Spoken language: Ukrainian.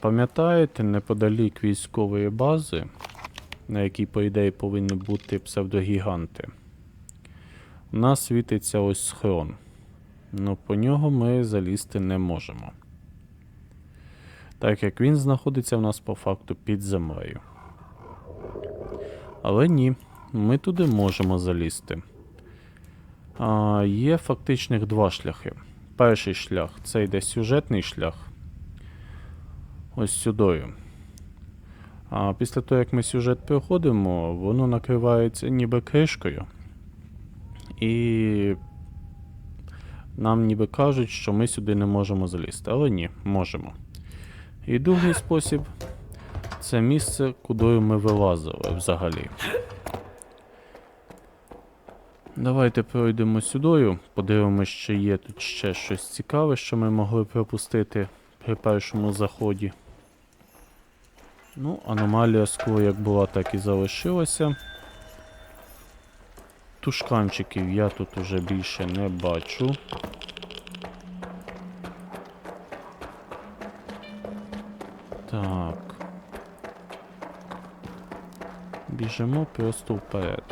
Пам'ятаєте, неподалік військової бази, на якій, по ідеї, повинні бути псевдогіганти, у нас світиться ось схрон. Ну, по нього ми залізти не можемо. Так як він знаходиться в нас по факту під землею. Але ні, ми туди можемо залізти. А, є фактичних два шляхи. Перший шлях це йде сюжетний шлях. Ось сюдою. А після того, як ми сюжет проходимо, воно накривається ніби кришкою. І нам ніби кажуть, що ми сюди не можемо залізти. Але ні, можемо. І другий спосіб це місце, куди ми вилазили взагалі. Давайте пройдемо сюдою, подивимося, чи є тут ще щось цікаве, що ми могли пропустити при першому заході. Ну, аномалія скло як була, так і залишилася. Тушканчиків я тут уже більше не бачу. Так. Біжимо просто вперед.